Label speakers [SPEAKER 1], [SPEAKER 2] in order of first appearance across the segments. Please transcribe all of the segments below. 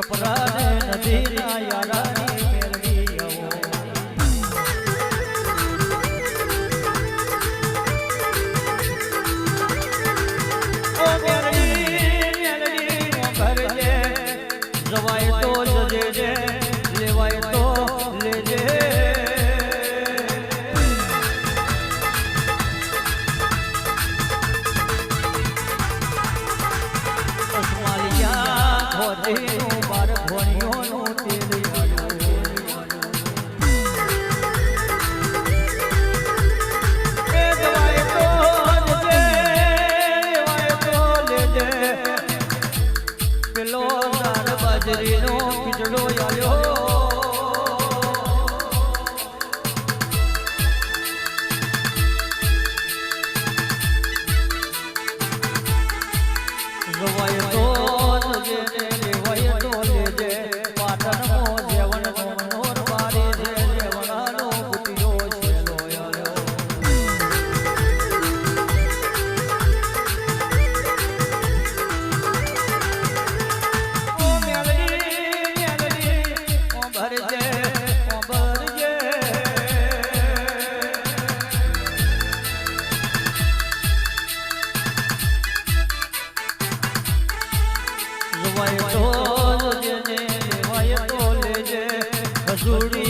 [SPEAKER 1] ચપરાને નથી યારાની મેળવી આવો Oh, લેવાય તો લેવાય તો લેજે હજુડી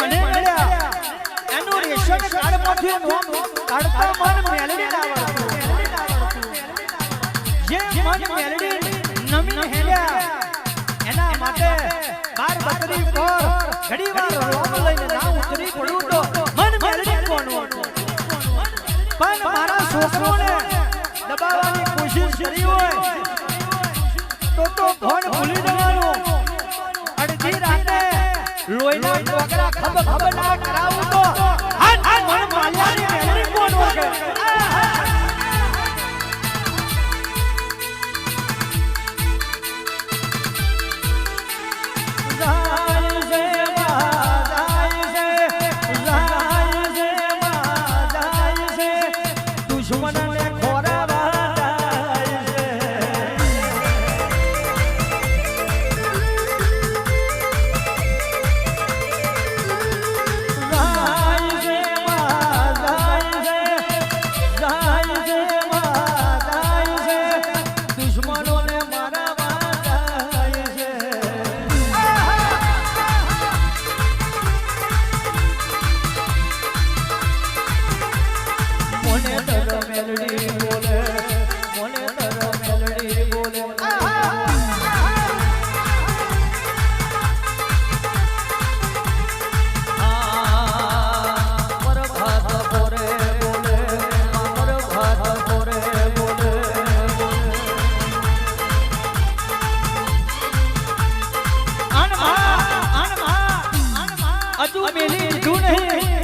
[SPEAKER 1] મને મળ્યા પણ મારા છોકરોને દબાવવાની કોશિશ કરી હોય તો તો ભણ અતુ મેલી લીધું નહીં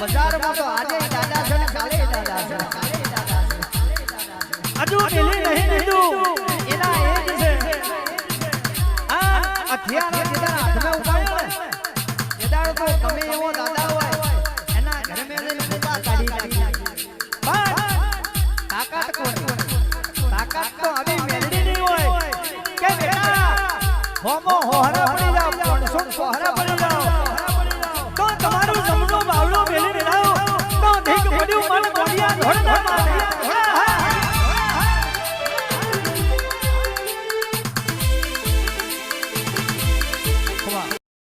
[SPEAKER 1] બજારમાં તો આજે દાદા છે ને દાદા છે અતુ મેલી નહીં લીધું એના એ જ છે. આ અથિયારા જેદાર હાથમાં ઉપાડ્યો ને જેદાર તો ગમે એવો દાદા હોય એના ઘરે મેં પોતા કાઢી નાખી. પણ તાકાત કોની તાકાત તો આવી મેલડી નહીં હોય. કે બેટા હોમો હોહરા.